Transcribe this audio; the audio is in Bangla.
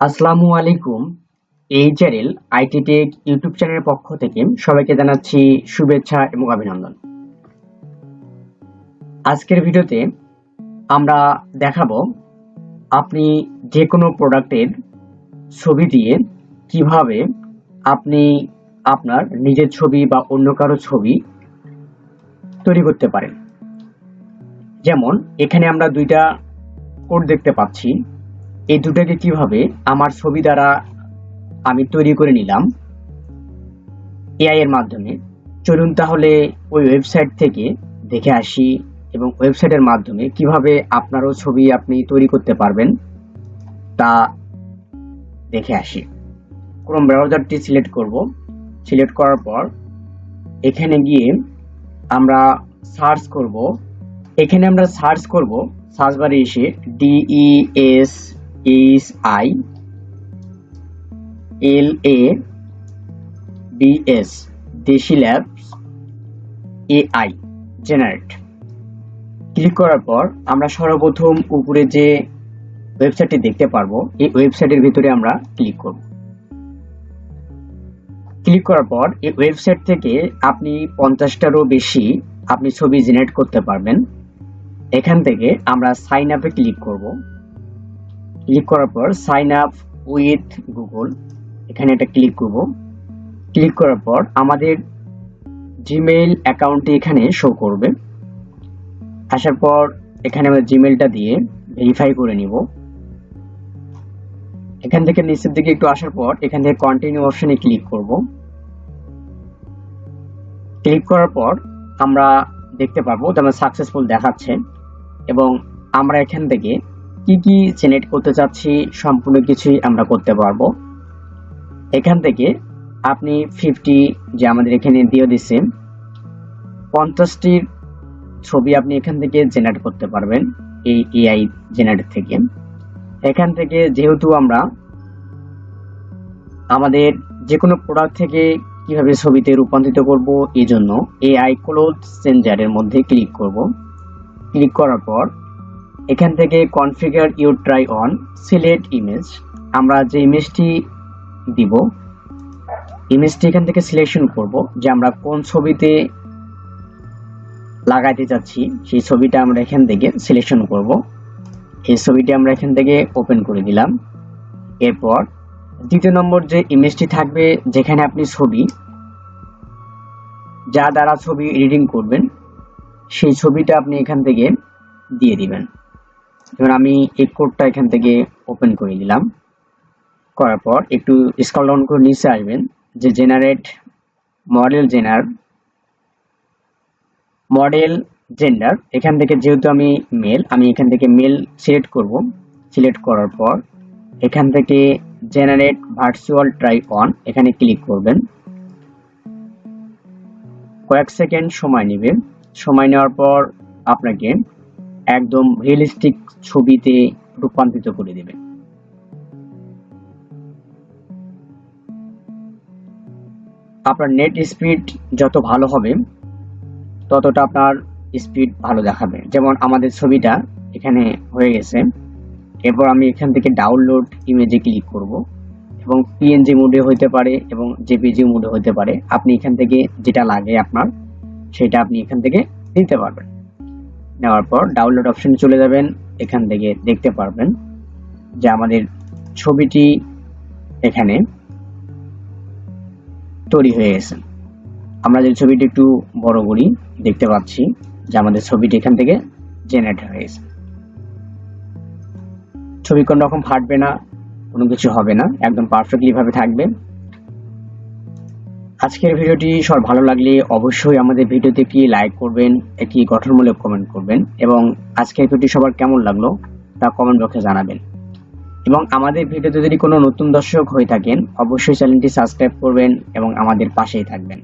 আসসালামু আলাইকুম। এই চ্যানেল আইটি টেক ইউটিউব চ্যানেলের পক্ষ থেকে সবাইকে জানাচ্ছি শুভেচ্ছা এবং অভিনন্দন। আজকের ভিডিওতে আমরা দেখাবো আপনি যে কোনো প্রোডাক্টের ছবি দিয়ে কীভাবে আপনি আপনার নিজের ছবি বা অন্য কারও ছবি তৈরি করতে পারেন। যেমন, এখানে আমরা দুইটা কোড দেখতে পাচ্ছি। এই দুটাকে কীভাবে আমার ছবি দ্বারা আমি তৈরি করে নিলাম এআই এর মাধ্যমে? চলুন তাহলে ওই ওয়েবসাইট থেকে দেখে আসি এবং ওয়েবসাইটের মাধ্যমে কীভাবে আপনারও ছবি আপনি তৈরি করতে পারবেন তা দেখে আসি। ক্রোম ব্রাউজারটি সিলেক্ট করব। সিলেক্ট করার পর এখানে গিয়ে আমরা সার্চ করব। এখানে আমরা সার্চ করব। সার্চ বারে এসে D E S H I L A B S Deshi Labs AI generate click করার পর আমরা সর্বপ্রথম উপরে যে ওয়েবসাইটটি দেখতে পারব, এই ওয়েবসাইটের ভিতরে আমরা ক্লিক করব। ক্লিক করার পর এই ওয়েবসাইট থেকে আপনি পঞ্চাশটারও বেশি আপনি ছবি জেনারেট করতে পারবেন। এখান থেকে আমরা সাইন আপে ক্লিক করব। ক্লিক করার পর সাইন আপ উইথ গুগল, এখানে এটা ক্লিক করব। ক্লিক করার পর আমাদের জিমেইল অ্যাকাউন্টটি এখানে শো করবে। আসার পর এখানে আমরা জিমেলটা দিয়ে ভেরিফাই করে নিব। এখান থেকে নিচের দিকে একটু আসার পর এখান থেকে কন্টিনিউ অপশনে ক্লিক করব। ক্লিক করার পর আমরা দেখতে পারব যেমন সাকসেসফুল দেখাচ্ছে এবং আমরা এখান থেকে কি কি জেনারেট করতে চাচ্ছি সম্পূর্ণ কিছুই আমরা করতে পারব। এখান থেকে আপনি ফিফটি যে আমাদের এখানে দিয়ে দিচ্ছে পঞ্চাশটির ছবি আপনি এখান থেকে জেনারেট করতে পারবেন, এই এআই জেনারেট থেকে। এখান থেকে যেহেতু আমরা আমাদের যে কোনো প্রোডাক্ট থেকে কীভাবে ছবিতে রূপান্তরিত করব, এই জন্য এআই ক্লোথ চেঞ্জারের মধ্যে ক্লিক করব। ক্লিক করার পর এখান থেকে configure you try on select image আমরা যে ইমেজটি দিব ইমেজটি এখান থেকে সিলেকশন করব যে আমরা কোন ছবিতে লাগাইতে চাচ্ছি। সেই ছবিটা আমরা এখান থেকে সিলেকশন করব। এই ছবিটি আমরা এখান থেকে ওপেন করে দিলাম। এরপর দ্বিতীয় নম্বর যে ইমেজটি থাকবে, যেখানে আপনি ছবি, যা দ্বারা ছবি এডিটিং করবেন, সেই ছবিটা আপনি এখান থেকে দিয়ে দিবেন। যেমন আমি এই কোডটা এখান থেকে ওপেন করে দিলাম করার পর একটু স্কল ডাউন করে নিচে আসবেন। যে generate model gender model gender এখান থেকে যেহেতু আমি মেল আমি এখান থেকে মেল সিলেক্ট করব। সিলেক্ট করার পর এখান থেকে জেনারেট ভার্চুয়াল ট্রাই অন এখানে ক্লিক করবেন। কয়েক সেকেন্ড সময় নেবে। সময় নেওয়ার পর আপনাকে একদম রিয়েলিস্টিক ছবিতে রূপান্তরিত করে দেবে। আপনার নেট স্পিড যত ভালো হবে, ততটা আপনার স্পিড ভালো দেখাবে। যেমন আমাদের ছবিটা এখানে হয়ে গেছে। এরপর আমি এখান থেকে ডাউনলোড ইমেজে ক্লিক করব এবং পিএনজি মোডে হইতে পারে এবং জেপিজি মোডে হতে পারে। আপনি এখান থেকে যেটা লাগে আপনার, সেটা আপনি এখান থেকে নিতে পারবেন। নেওয়ার পর ডাউনলোড অপশনে চলে যাবেন, এখান থেকে দেখতে পারবেন যে আমাদের ছবিটি এখানে তৈরি হয়ে গেছে। আমরা যে ছবিটি একটু বড় করি, দেখতে পাচ্ছি যে আমাদের ছবিটি এখান থেকে জেনারেট হয়ে গেছে। ছবি কোন রকম ফাটবে না, কোনো কিছু হবে না, একদম পারফেক্টলি ভাবে থাকবে। আজকের ভিডিওটি সবার ভালো লাগলে অবশ্যই আমাদের ভিডিওতে একটি লাইক করবেন, একটি গঠনমূলক কমেন্ট করবেন এবং আজকের ভিডিওটি সবার কেমন লাগল তা কমেন্ট বক্সে জানাবেন। এবং আমাদের ভিডিওতে যদি কোনো নতুন দর্শক হয়ে থাকেন, অবশ্যই চ্যানেলটি সাবস্ক্রাইব করবেন এবং আমাদের পাশেই থাকবেন।